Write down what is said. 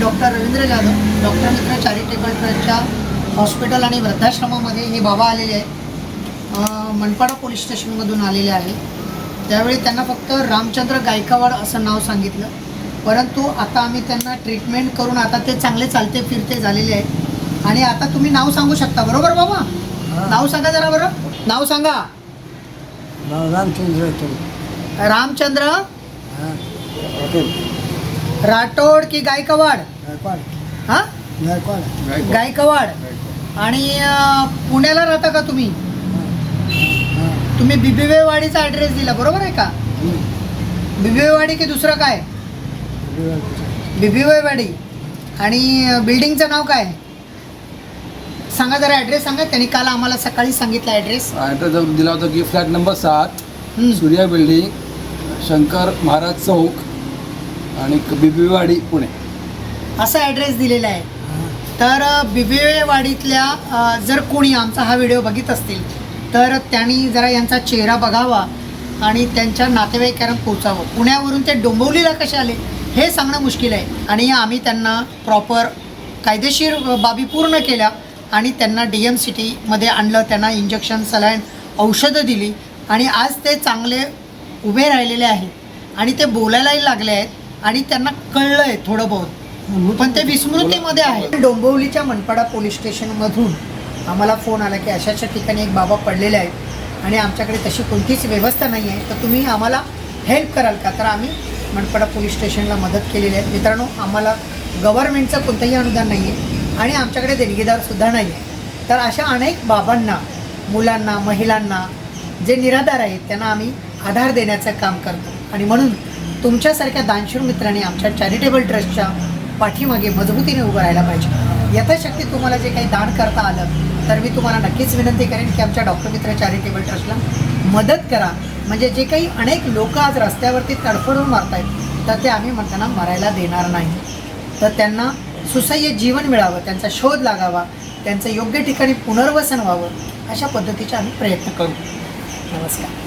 Doctor Ravindra Jadhav doctor मित्र charitable ट्रस्टच्या hospital आणि वृद्धाश्रमामध्ये हे बाबा आलेले आहेत. मनपाडा पोलीस स्टेशनमधून आलेले आहेत त्यावेळी त्यांना फक्त रामचंद्र गायकवाड असं नाव सांगितलं. परंतु आता आम्ही त्यांना ट्रीटमेंट करून आता ते चांगले चालते फिरते झालेले आहेत. आणि आता तुम्ही नाव सांगू शकता बरोबर बाबा? नाव सांगा जरा बरं. नाव सांगा. रामचंद्र रामचंद्र? राठोड की गायकवाड? गायकवाड. हां? गायकवाड. गायकवाड. आणि अं, पुण्याला राहता का तुम्ही? तुम्ही बिबिवेवाडीचा ॲड्रेस दिला बरोबर आहे का? बिबिवेवाडी की दुसरं काय? बिबिवेवाडी. आणि अं, बिल्डिंगचं नाव काय? सांगा जरा ॲड्रेस सांगा. त्यांनी काल आम्हाला सकाळी सांगितलं ॲड्रेस ॲड्रेस दिला होता की फ्लॅट नंबर सात सूर्या बिल्डिंग शंकर महाराज चौक. आणि बिबिवाडी पुणे. असा ॲड्रेस दिलेला आहे. तर बिबिवेवाडीतल्या अ, जर कोणी आमचा हा व्हिडिओ बघित असतील तर त्यांनी जरा यांचा चेहरा बघावा आणि त्यांच्या नातेवाईकांना पोचावं पुण्यावरून ते डोंबिवलीला कसे आले हे सांगणं मुश्किल आहे. आणि आम्ही त्यांना प्रॉपर कायदेशीर बाबी पूर्ण केल्या आणि त्यांना डी एम सिटीमध्ये आणलं त्यांना इंजेक्शन सलाईन औषधं दिली. आणि आज ते चांगले उभे राहिलेले आहेत. आणि ते बोलायलाही लागले आहेत. आणि त्यांना कळलं आहे थोडं बहुत. पण ते विस्मृतीमध्ये आहे डोंबिवलीच्या मनपाडा पोलीस स्टेशनमधून आम्हाला फोन आला की अशा अशा ठिकाणी एक बाबा पडलेले आहेत आणि आमच्याकडे तशी कोणतीच व्यवस्था नाही आहे. तर तुम्ही आम्हाला हेल्प कराल का? तर आम्ही मनपाडा पोलीस स्टेशनला मदत केलेली आहे. मित्रांनो आम्हाला गव्हर्नमेंटचं कोणतंही अनुदान नाही आहे आणि आमच्याकडे देणगीदारसुद्धा नाही आहे. तर अशा अनेक बाबांना मुलांना महिलांना जे निराधार आहेत त्यांना आम्ही आधार देण्याचं काम करतो. आणि म्हणून तुमच्यासारख्या दानशूर मित्रांनी आमच्या चॅरिटेबल ट्रस्टच्या पाठीमागे मजबूतीने उभं राहायला पाहिजे. यथाशक्ती तुम्हाला जे काही दान करता आलं तर मी तुम्हाला नक्कीच विनंती करेन की आमच्या डॉक्टर मित्र चॅरिटेबल ट्रस्टला मदत करा. म्हणजे जे काही अनेक लोक आज रस्त्यावरती तडफडून मारत आहेत तर ते आम्ही त्यांना मरायला देणार नाही. तर त्यांना सुसह्य जीवन मिळावं त्यांचा शोध लागावा त्यांचं योग्य ठिकाणी पुनर्वसन व्हावं अशा पद्धतीचे आम्ही प्रयत्न करू. नमस्कार.